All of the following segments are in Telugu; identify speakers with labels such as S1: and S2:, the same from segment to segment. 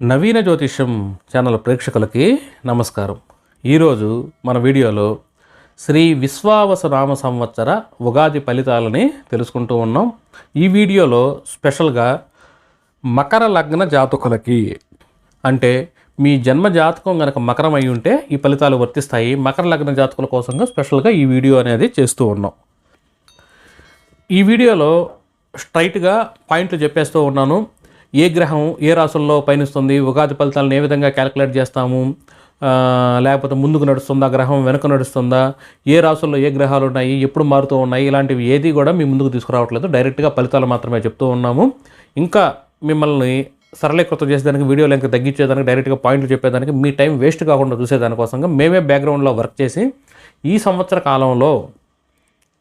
S1: నవీన జ్యోతిష్యం ఛానల్ ప్రేక్షకులకి నమస్కారం. ఈరోజు మన వీడియోలో శ్రీ విశ్వావస నామ సంవత్సర ఉగాది ఫలితాలని తెలుసుకుంటూ ఉన్నాం. ఈ వీడియోలో స్పెషల్గా మకర లగ్న జాతకులకి అంటే మీ జన్మ జాతకం కనుక మకరం అయి ఉంటే ఈ ఫలితాలు వర్తిస్తాయి. మకర లగ్న జాతకుల కోసంగా స్పెషల్గా ఈ వీడియో అనేది చేస్తూ ఉన్నాం. ఈ వీడియోలో స్ట్రైట్గా పాయింట్లు చెప్పేస్తూ ఉన్నాను. ఏ గ్రహం ఏ రాసుల్లో పయనిస్తుంది ఉగాది ఫలితాలను ఏ విధంగా క్యాలిక్యులేట్ చేస్తాము లేకపోతే ముందుకు నడుస్తుందా గ్రహం వెనుక నడుస్తుందా ఏ రాసుల్లో ఏ గ్రహాలు ఉన్నాయి ఎప్పుడు మారుతూ ఉన్నాయి ఇలాంటివి ఏది కూడా మీ ముందుకు తీసుకురావట్లేదు. డైరెక్ట్గా ఫలితాలు మాత్రమే చెప్తూ ఉన్నాము. ఇంకా మిమ్మల్ని సరళీకృతం చేసేదానికి వీడియో లెంక్ తగ్గించేదానికి డైరెక్ట్గా పాయింట్లు చెప్పేదానికి మీ టైం వేస్ట్ కాకుండా చూసేదానికోసంగా మేమే బ్యాక్గ్రౌండ్లో వర్క్ చేసి ఈ సంవత్సర కాలంలో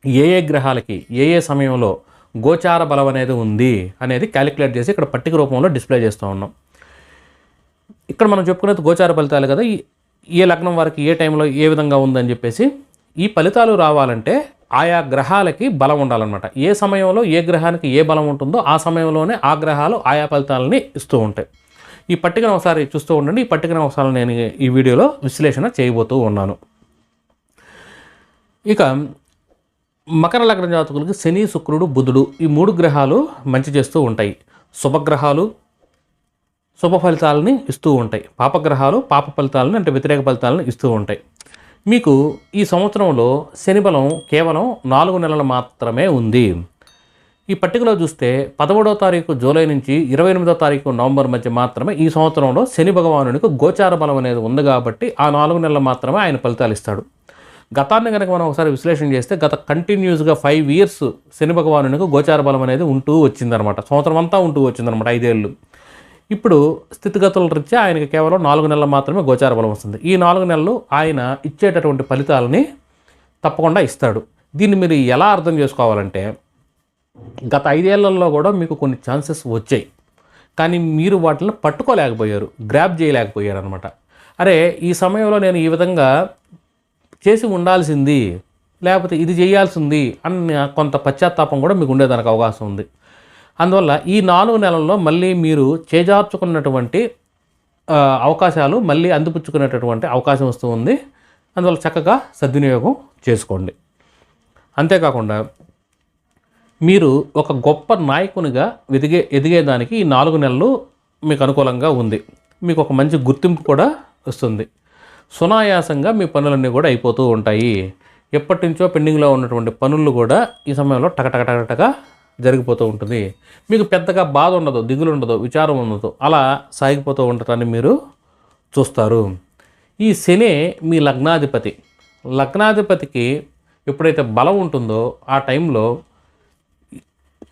S1: ఏ ఏ గ్రహాలకి ఏ ఏ సమయంలో గోచార బలం అనేది ఉంది అనేది క్యాలిక్యులేట్ చేసి ఇక్కడ పట్టిక రూపంలో డిస్ప్లే చేస్తూ ఉన్నాం. ఇక్కడ మనం చెప్పుకునేది గోచార ఫలితాలు కదా. ఏ లగ్నం వారికి ఏ టైంలో ఏ విధంగా ఉందని చెప్పేసి ఈ ఫలితాలు రావాలంటే ఆయా గ్రహాలకి బలం ఉండాలన్నమాట. ఏ సమయంలో ఏ గ్రహానికి ఏ బలం ఉంటుందో ఆ సమయంలోనే ఆ గ్రహాలు ఆయా ఫలితాలని ఇస్తూ ఉంటాయి. ఈ పట్టికను ఒకసారి చూస్తూ ఉండండి. ఈ పట్టికను ఒకసారి నేను ఈ వీడియోలో విశ్లేషణ చేయబోతూ ఉన్నాను. ఇక మకర లగ్న జాతకులకి శని శుక్రుడు బుధుడు ఈ మూడు గ్రహాలు మంచి చేస్తూ ఉంటాయి. శుభగ్రహాలు శుభ ఫలితాలని ఇస్తూ ఉంటాయి. పాపగ్రహాలు పాప ఫలితాలను అంటే వ్యతిరేక ఫలితాలను ఇస్తూ ఉంటాయి. మీకు ఈ సంవత్సరంలో శని బలం కేవలం నాలుగు నెలలు మాత్రమే ఉంది. ఈ పట్టికలో చూస్తే పదమూడవ తారీఖు జూలై నుంచి ఇరవై ఎనిమిదో తారీఖు నవంబర్ మధ్య మాత్రమే ఈ సంవత్సరంలో శని భగవానునికి గోచార బలం అనేది ఉంది కాబట్టి ఆ నాలుగు నెలలు మాత్రమే ఆయన ఫలితాలు ఇస్తాడు. గతాన్ని కనుక మనం ఒకసారి విశ్లేషణ చేస్తే గత కంటిన్యూస్గా ఫైవ్ ఇయర్స్ శని భగవానునికి గోచార బలం అనేది ఉంటూ వచ్చిందనమాట సంవత్సరం అంతా ఉంటూ వచ్చిందనమాట ఐదేళ్ళు. ఇప్పుడు స్థితిగతుల రీత్యా ఆయనకి కేవలం నాలుగు నెలలు మాత్రమే గోచార బలం వస్తుంది. ఈ నాలుగు నెలలు ఆయన ఇచ్చేటటువంటి ఫలితాలని తప్పకుండా ఇస్తాడు. దీన్ని మీరు ఎలా అర్థం చేసుకోవాలంటే గత ఐదేళ్ళలో కూడా మీకు కొన్ని ఛాన్సెస్ వచ్చాయి. కానీ మీరు వాటిని పట్టుకోలేకపోయారు గ్రాప్ చేయలేకపోయారు అనమాట అరే ఈ సమయంలో నేను ఈ విధంగా చేసి ఉండాల్సింది లేకపోతే ఇది చేయాల్సింది అన్న కొంత పశ్చాత్తాపం కూడా మీకు ఉండేదానికి అవకాశం ఉంది. అందువల్ల ఈ నాలుగు నెలల్లో మళ్ళీ మీరు చేజార్చుకున్నటువంటి అవకాశాలు మళ్ళీ అందిపుచ్చుకునేటటువంటి అవకాశం వస్తూ ఉంది. అందువల్ల చక్కగా సద్వినియోగం చేసుకోండి. అంతేకాకుండా మీరు ఒక గొప్ప నాయకునిగా ఎదిగే ఎదిగేదానికి ఈ నాలుగు నెలలు మీకు అనుకూలంగా ఉంది. మీకు ఒక మంచి గుర్తింపు కూడా వస్తుంది. సునాయాసంగా మీ పనులన్నీ కూడా అయిపోతూ ఉంటాయి. ఎప్పటి నుంచో పెండింగ్లో ఉన్నటువంటి పనులు కూడా ఈ సమయంలో టకటకటకటగా జరిగిపోతూ ఉంటుంది. మీకు పెద్దగా బాధ ఉండదు దిగులు ఉండదు విచారం ఉండదు. అలా సాగిపోతూ ఉండటాన్ని మీరు చూస్తారు. ఈ శనే మీ లగ్నాధిపతి. లగ్నాధిపతికి ఎప్పుడైతే బలం ఉంటుందో ఆ టైంలో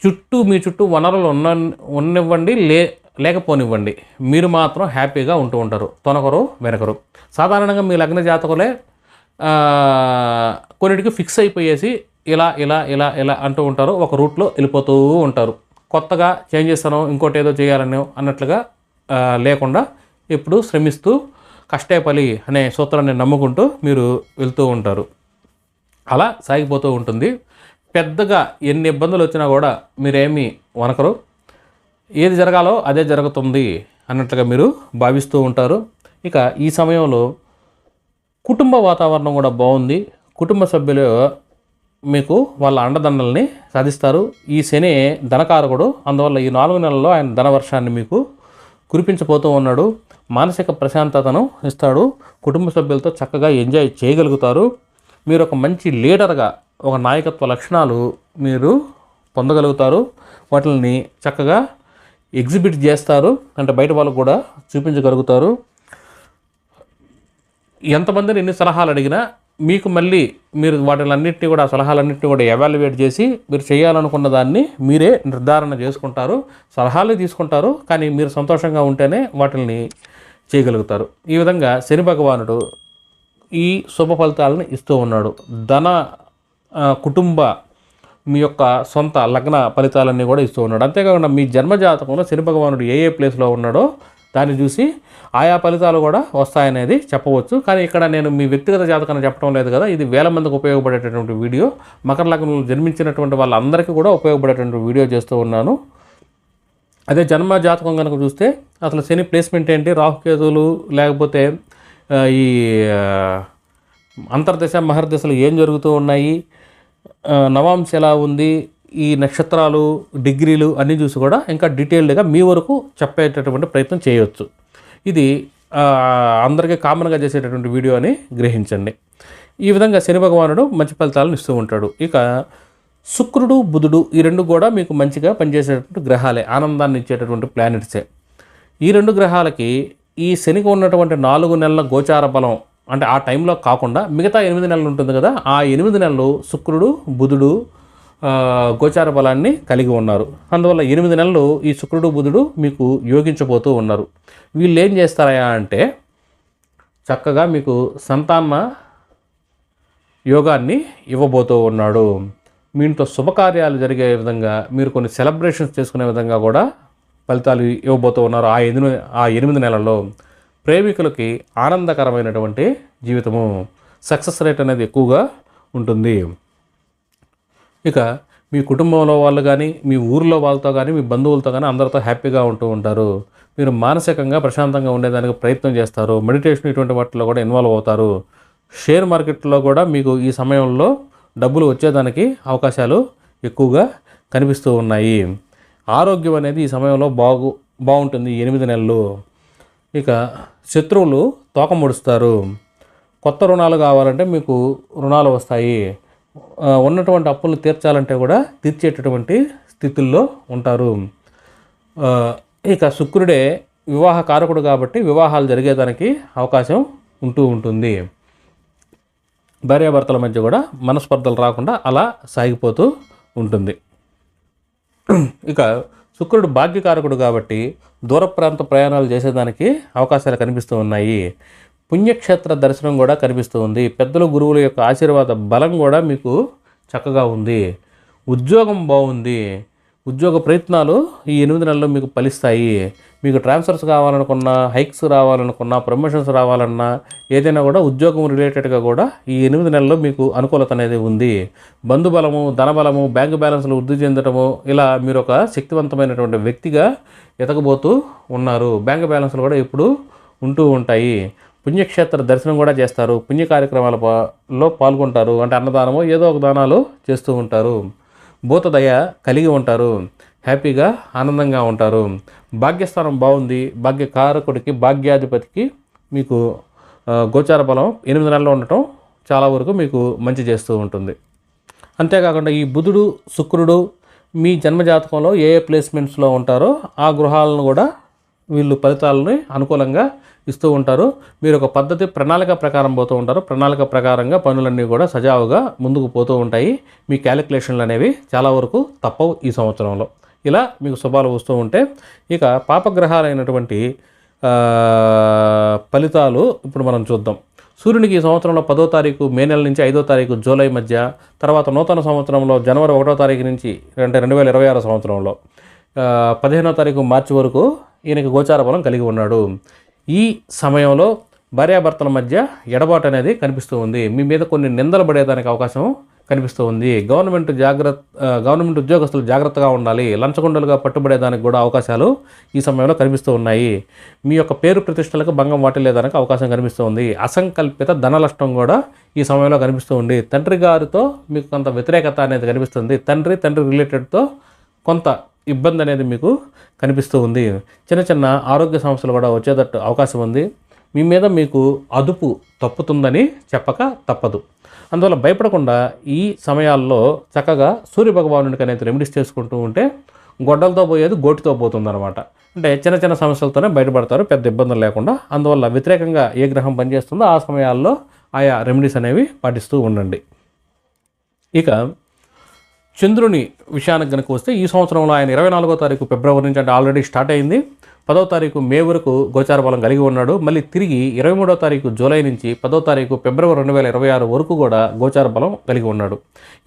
S1: చుట్టూ మీ చుట్టూ వనరులు ఉన్న ఉన్నవ్వండి లే లేకపోనివ్వండి. మీరు మాత్రం హ్యాపీగా ఉంటూ ఉంటారు తొనకరు వెనకరు సాధారణంగా మీ లగ్న జాతకులే కొన్నిటికి ఫిక్స్ అయిపోయేసి ఇలా ఇలా ఇలా ఇలా అంటూ ఉంటారు. ఒక రూట్లో వెళ్ళిపోతూ ఉంటారు. కొత్తగా చేంజ్ చేస్తాను ఇంకోటి ఏదో చేయాలని అన్నట్లుగా లేకుండా ఇప్పుడు శ్రమిస్తూ కష్టపలి అనే సూత్రాన్ని నమ్ముకుంటూ మీరు వెళ్తూ ఉంటారు. అలా సాగిపోతూ ఉంటుంది. పెద్దగా ఎన్ని ఇబ్బందులు వచ్చినా కూడా మీరేమీ వనకరు. ఏది జరగాలో అదే జరుగుతుంది అన్నట్లుగా మీరు భావిస్తూ ఉంటారు. ఇక ఈ సమయంలో కుటుంబ వాతావరణం కూడా బాగుంది. కుటుంబ సభ్యులు మీకు వాళ్ళ అండదండల్ని సాధిస్తారు. ఈ శని ధనకారకుడు అందువల్ల ఈ నాలుగు నెలల్లో ఆయన ధనవర్షాన్ని మీకు కురిపించబోతూ ఉన్నాడు. మానసిక ప్రశాంతతను ఇస్తాడు. కుటుంబ సభ్యులతో చక్కగా ఎంజాయ్ చేయగలుగుతారు. మీరు ఒక మంచి లీడర్గా ఒక నాయకత్వ లక్షణాలు మీరు పొందగలుగుతారు. వాటిని చక్కగా ఎగ్జిబిట్ చేస్తారు. అంటే బయట వాళ్ళకు కూడా చూపించగలుగుతారు. ఎంతమందిని ఎన్ని సలహాలు అడిగినా మీకు మళ్ళీ మీరు వాటిలన్నింటినీ కూడా ఆ సలహాలన్నింటినీ కూడా ఎవాల్యుయేట్ చేసి మీరు చేయాలనుకున్న దాన్ని మీరే నిర్ధారణ చేసుకుంటారు. సలహాలు తీసుకుంటారు. కానీ మీరు సంతోషంగా ఉంటేనే వాటిని చేయగలుగుతారు. ఈ విధంగా శని భగవానుడు ఈ శుభ ఫలితాలను ఇస్తూ ఉన్నాడు. ధన కుటుంబ మీ యొక్క సొంత లగ్న ఫలితాలన్నీ కూడా ఇస్తూ ఉన్నాడు. అంతేకాకుండా మీ జన్మజాతకంలో శని భగవానుడు ఏ ఏ ప్లేస్లో ఉన్నాడో దాన్ని చూసి ఆయా ఫలితాలు కూడా వస్తాయనేది చెప్పవచ్చు. కానీ ఇక్కడ నేను మీ వ్యక్తిగత జాతకాన్ని చెప్పడం లేదు కదా ఇది వేల మందికి ఉపయోగపడేటటువంటి వీడియో. మకర లగ్నంలో జన్మించినటువంటి వాళ్ళందరికీ కూడా ఉపయోగపడేటువంటి వీడియో చేస్తూ ఉన్నాను. అదే జన్మ జాతకం కనుక చూస్తే అసలు శని ప్లేస్మెంట్ ఏంటి రాహుకేతువులు లేకపోతే ఈ అంతర్దశ మహర్దశలు ఏం జరుగుతూ ఉన్నాయి నవాంశ ఎలా ఉంది ఈ నక్షత్రాలు డిగ్రీలు అన్నీ చూసి కూడా ఇంకా డీటెయిల్డ్గా మీ వరకు చెప్పేటటువంటి ప్రయత్నం చేయవచ్చు ఇది అందరికీ కామన్గా చేసేటటువంటి వీడియో అని గ్రహించండి. ఈ విధంగా శని భగవానుడు మంచి ఫలితాలను ఇస్తూ ఉంటాడు. ఇక శుక్రుడు బుధుడు ఈ రెండు కూడా మీకు మంచిగా పనిచేసేటటువంటి గ్రహాలే ఆనందాన్ని ఇచ్చేటటువంటి ప్లానెట్సే ఈ రెండు గ్రహాలకి ఈ శనికి ఉన్నటువంటి నాలుగు నెలల గోచార బలం అంటే ఆ టైంలో కాకుండా మిగతా ఎనిమిది నెలలు ఉంటుంది కదా ఆ ఎనిమిది నెలలు శుక్రుడు బుధుడు గోచార బలాన్ని కలిగి ఉన్నారు. అందువల్ల ఎనిమిది నెలలు ఈ శుక్రుడు బుధుడు మీకు యోగించబోతూ ఉన్నారు. వీళ్ళు ఏం చేస్తారయా అంటే చక్కగా మీకు సంతాన యోగాన్ని ఇవ్వబోతూ ఉన్నాడు. మీ ఇంట్లో శుభకార్యాలు జరిగే విధంగా మీరు కొన్ని సెలబ్రేషన్స్ చేసుకునే విధంగా కూడా ఫలితాలు ఇవ్వబోతూ ఉన్నారు ఆ ఎనిమిది ఆ ఎనిమిది నెలల్లో. ప్రేమికులకి ఆనందకరమైనటువంటి జీవితము. సక్సెస్ రేట్ అనేది ఎక్కువగా ఉంటుంది. ఇక మీ కుటుంబంలో వాళ్ళు కానీ మీ ఊరిలో వాళ్ళతో కానీ మీ బంధువులతో కానీ అందరితో హ్యాపీగా ఉంటూ ఉంటారు. మీరు మానసికంగా ప్రశాంతంగా ఉండేదానికి ప్రయత్నం చేస్తారు. మెడిటేషన్ ఇటువంటి వాటిలో కూడా ఇన్వాల్వ్ అవుతారు. షేర్ మార్కెట్లో కూడా మీకు ఈ సమయంలో డబ్బులు వచ్చేదానికి అవకాశాలు ఎక్కువగా కనిపిస్తూ ఉన్నాయి. ఆరోగ్యం అనేది ఈ సమయంలో బాగు బాగుంటుంది. ఎనిమిది నెలలు. ఇక శత్రువులు తోక ముడుస్తారు. కొత్త రుణాలు కావాలంటే మీకు రుణాలు వస్తాయి. ఉన్నటువంటి అప్పులు తీర్చాలంటే కూడా తీర్చేటటువంటి స్థితుల్లో ఉంటారు. ఇక శుక్రుడే వివాహ కారకుడు కాబట్టి వివాహాలు జరిగేదానికి అవకాశం ఉంటూ ఉంటుంది. భార్యాభర్తల మధ్య కూడా మనస్పర్ధలు రాకుండా అలా సాగిపోతూ ఉంటుంది. ఇక శుక్రుడు భాగ్యకారకుడు కాబట్టి దూర ప్రాంత ప్రయాణాలు చేసేదానికి అవకాశాలు కనిపిస్తూ ఉన్నాయి. పుణ్యక్షేత్ర దర్శనం కూడా కనిపిస్తూ ఉంది. పెద్దల గురువుల యొక్క ఆశీర్వాద బలం కూడా మీకు చక్కగా ఉంది. ఉద్యోగం బాగుంది. ఉద్యోగ ప్రయత్నాలు ఈ ఎనిమిది నెలల్లో మీకు ఫలిస్తాయి. మీకు ట్రాన్స్ఫర్స్ కావాలనుకున్నా హైక్స్ రావాలనుకున్నా ప్రమోషన్స్ రావాలన్నా ఏదైనా కూడా ఉద్యోగం రిలేటెడ్గా కూడా ఈ ఎనిమిది నెలల్లో మీకు అనుకూలత అనేది ఉంది. బంధుబలము ధనబలము బ్యాంకు బ్యాలెన్స్లు వృద్ధి చెందడము ఇలా మీరు ఒక శక్తివంతమైనటువంటి వ్యక్తిగా ఎతకబోతూ ఉన్నారు. బ్యాంకు బ్యాలెన్స్లు కూడా ఎప్పుడు ఉంటూ ఉంటాయి. పుణ్యక్షేత్ర దర్శనం కూడా చేస్తారు. పుణ్య కార్యక్రమాల పాల్గొంటారు. అంటే అన్నదానము ఏదో ఒక దానాలు చేస్తూ ఉంటారు. భూతదయ కలిగి ఉంటారు హ్యాపీగా ఆనందంగా ఉంటారు. భాగ్యస్థానం బాగుంది భాగ్యకారకుడికి భాగ్యాధిపతికి మీకు గోచార బలం ఎనిమిది నెలలు ఉండటం చాలా వరకు మీకు మంచి చేస్తూ ఉంటుంది. అంతేకాకుండా ఈ బుధుడు శుక్రుడు మీ జన్మజాతకంలో ఏ ఏ ప్లేస్మెంట్స్లో ఉంటారో ఆ గృహాలను కూడా వీళ్ళు ఫలితాలని అనుకూలంగా ఇస్తూ ఉంటారు. మీరు ఒక పద్ధతి ప్రణాళిక ప్రకారం పోతూ ఉంటారు. ప్రణాళిక ప్రకారంగా పనులన్నీ కూడా సజావుగా ముందుకు పోతూ ఉంటాయి. మీ క్యాలిక్యులేషన్లు అనేవి చాలా వరకు తప్పవు ఈ సంవత్సరంలో. ఇలా మీకు శుభాలు వస్తూ ఉంటే ఇక పాపగ్రహాలైనటువంటి ఫలితాలు ఇప్పుడు మనం చూద్దాం. సూర్యునికి ఈ సంవత్సరంలో పదో తారీఖు మే నెల నుంచి ఐదో తారీఖు జూలై మధ్య తర్వాత నూతన సంవత్సరంలో జనవరి ఒకటో తారీఖు నుంచి అంటే రెండు వేల ఇరవై ఆరు సంవత్సరంలో పదిహేనో తారీఖు మార్చి వరకు ఈయనకి గోచార బలం కలిగి ఉన్నాడు. ఈ సమయంలో భార్యాభర్తల మధ్య ఎడబాటు అనేది కనిపిస్తూ ఉంది. మీ మీద కొన్ని నిందలు పడేదానికి అవకాశం కనిపిస్తూ ఉంది. గవర్నమెంట్ జాగ్రత్త గవర్నమెంట్ ఉద్యోగస్తులు జాగ్రత్తగా ఉండాలి. లంచగొండలుగా పట్టుబడేదానికి కూడా అవకాశాలు ఈ సమయంలో కనిపిస్తూ ఉన్నాయి. మీ యొక్క పేరు ప్రతిష్టలకు భంగం వాటిల్లేదానికి అవకాశం కనిపిస్తూ ఉంది. అసంకల్పిత ధననష్టం కూడా ఈ సమయంలో కనిపిస్తూ ఉంది. తండ్రి గారితో మీకు కొంత వ్యతిరేకత అనేది కనిపిస్తుంది. తండ్రి తండ్రి రిలేటెడ్తో కొంత ఇబ్బంది అనేది మీకు కనిపిస్తూ ఉంది. చిన్న చిన్న ఆరోగ్య సమస్యలు కూడా వచ్చేటట్టు అవకాశం ఉంది. మీ మీద మీకు అదుపు తప్పుతుందని చెప్పక తప్పదు. అందువల్ల భయపడకుండా ఈ సమయాల్లో చక్కగా సూర్య భగవానుడికి అనేది రెమెడీస్ చేసుకుంటూ ఉంటే గొడ్డలతో పోయేది గోటితో పోతుందన్నమాట. అంటే చిన్న చిన్న సమస్యలతోనే బయటపడతారు పెద్ద ఇబ్బందులు లేకుండా. అందువల్ల వ్యతిరేకంగా ఏ గ్రహం పనిచేస్తుందో ఆ సమయాల్లో ఆయా రెమెడీస్ అనేవి పాటిస్తూ ఉండండి. ఇక చంద్రుని విషయానికి కనుక వస్తే ఈ సంవత్సరంలో ఆయన ఇరవై నాలుగో తారీఖు ఫిబ్రవరి నుంచి అంటే ఆల్రెడీ స్టార్ట్ అయింది. పదో తారీఖు మే వరకు గోచార బలం కలిగి ఉన్నాడు. మళ్ళీ తిరిగి ఇరవై మూడో తారీఖు జూలై నుంచి పదో తారీఖు ఫిబ్రవరి రెండు వేల ఇరవై ఆరు వరకు కూడా గోచార బలం కలిగి ఉన్నాడు.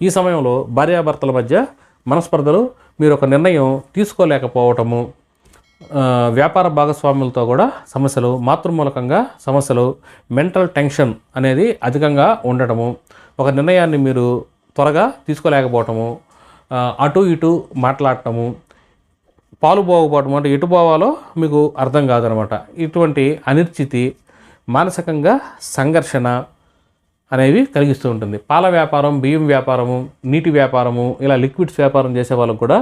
S1: ఈ సమయంలో భార్యాభర్తల మధ్య మనస్పర్ధలు మీరు ఒక నిర్ణయం తీసుకోలేకపోవటము వ్యాపార భాగస్వాములతో కూడా సమస్యలు మాతృమూలకంగా సమస్యలు మెంటల్ టెన్షన్ అనేది అధికంగా ఉండటము ఒక నిర్ణయాన్ని మీరు త్వరగా తీసుకోలేకపోవటము అటు ఇటు మాట్లాడటము పాలు పోకపోవడం అంటే ఎటు పోవాలో మీకు అర్థం కాదనమాట. ఇటువంటి అనిశ్చితి మానసికంగా సంఘర్షణ అనేవి కలిగిస్తూ ఉంటుంది. పాల వ్యాపారం బియ్యం వ్యాపారము నీటి వ్యాపారము ఇలా లిక్విడ్స్ వ్యాపారం చేసే వాళ్ళకు కూడా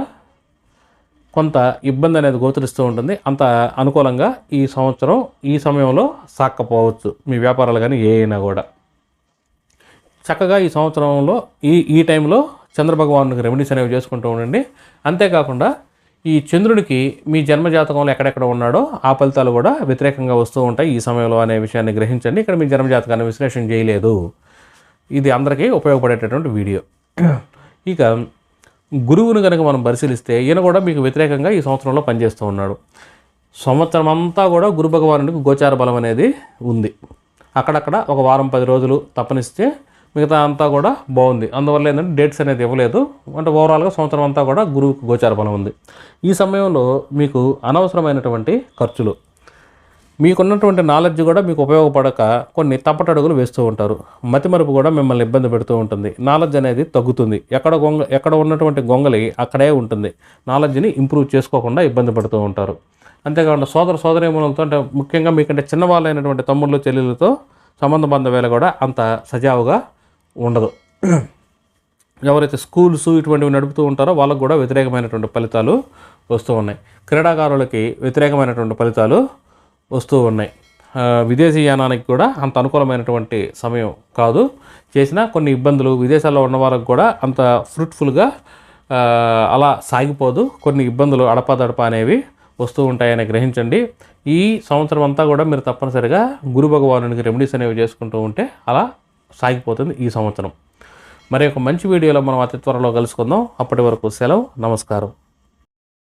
S1: కొంత ఇబ్బంది అనేది గోచరిస్తూ ఉంటుంది. అంత అనుకూలంగా ఈ సంవత్సరం ఈ సమయంలో సాక్కపోవచ్చు. మీ వ్యాపారాలు కానీ ఏ అయినా కూడా. చక్కగా ఈ సంవత్సరంలో ఈ ఈ టైంలో చంద్రభగవానుడికి రెమెడీస్ అనేవి చేసుకుంటూ ఉండండి. అంతేకాకుండా ఈ చంద్రుడికి మీ జన్మజాతకంలో ఎక్కడెక్కడ ఉన్నాడో ఆ ఫలితాలు కూడా వ్యతిరేకంగా వస్తూ ఉంటాయి ఈ సమయంలో అనే విషయాన్ని గ్రహించండి. ఇక్కడ మీ జన్మజాతకాన్ని విశ్లేషణ చేయలేదు. ఇది అందరికీ ఉపయోగపడేటటువంటి వీడియో. ఇక గురువును కనుక మనం పరిశీలిస్తే ఈయన కూడా మీకు వ్యతిరేకంగా ఈ సంవత్సరంలో పనిచేస్తూ ఉన్నాడు. సంవత్సరం అంతా కూడా గురు భగవానుడికి గోచార బలం అనేది ఉంది. అక్కడక్కడ ఒక వారం పది రోజులు తప్పనిస్తే మిగతా అంతా కూడా బాగుంది. అందువల్ల ఏంటంటే డేట్స్ అనేది ఇవ్వలేదు. అంటే ఓవరాల్గా సంవత్సరం అంతా కూడా గురువుకి గోచార బలం ఉంది. ఈ సమయంలో మీకు అనవసరమైనటువంటి ఖర్చులు. మీకున్నటువంటి నాలెడ్జ్ కూడా మీకు ఉపయోగపడక కొన్ని తప్పటడుగులు వేస్తూ ఉంటారు. మతిమరుపు కూడా మిమ్మల్ని ఇబ్బంది పెడుతూ ఉంటుంది. నాలెడ్జ్ అనేది తగ్గుతుంది. ఎక్కడ గొంగ ఎక్కడ ఉన్నటువంటి గొంగలి అక్కడే ఉంటుంది. నాలెడ్జ్ని ఇంప్రూవ్ చేసుకోకుండా ఇబ్బంది పడుతూ ఉంటారు. అంతేకాకుండా సోదర సోదరీమూలంతో అంటే ముఖ్యంగా మీకంటే చిన్నవాళ్ళైనటువంటి తమ్ముళ్ళు చెల్లెలతో సంబంధ బంధవేళ కూడా అంత సజావుగా ఉండదు. ఎవరైతే స్కూల్స్ ఇటువంటివి నడుపుతూ ఉంటారో వాళ్ళకు కూడా వ్యతిరేకమైనటువంటి ఫలితాలు వస్తూ ఉన్నాయి. క్రీడాకారులకి వ్యతిరేకమైనటువంటి ఫలితాలు వస్తూ ఉన్నాయి. విదేశీ యానానికి కూడా అంత అనుకూలమైనటువంటి సమయం కాదు. చేసిన కొన్ని ఇబ్బందులు విదేశాల్లో ఉన్న వాళ్ళకు కూడా అంత ఫ్రూట్ఫుల్గా అలా సాగిపోదు. కొన్ని ఇబ్బందులు అడపాదడప అనేవి వస్తూ ఉంటాయని గ్రహించండి. ఈ సంవత్సరం అంతా కూడా మీరు తప్పనిసరిగా గురు భగవానునికి రెమెడీస్ అనేవి చేసుకుంటూ ఉంటే అలా సాగిపోతుంది ఈ సంవత్సరం. మరి ఒక మంచి వీడియోలో మనం అతి త్వరలో కలుసుకుందాం. అప్పటి వరకు సెలవు నమస్కారం.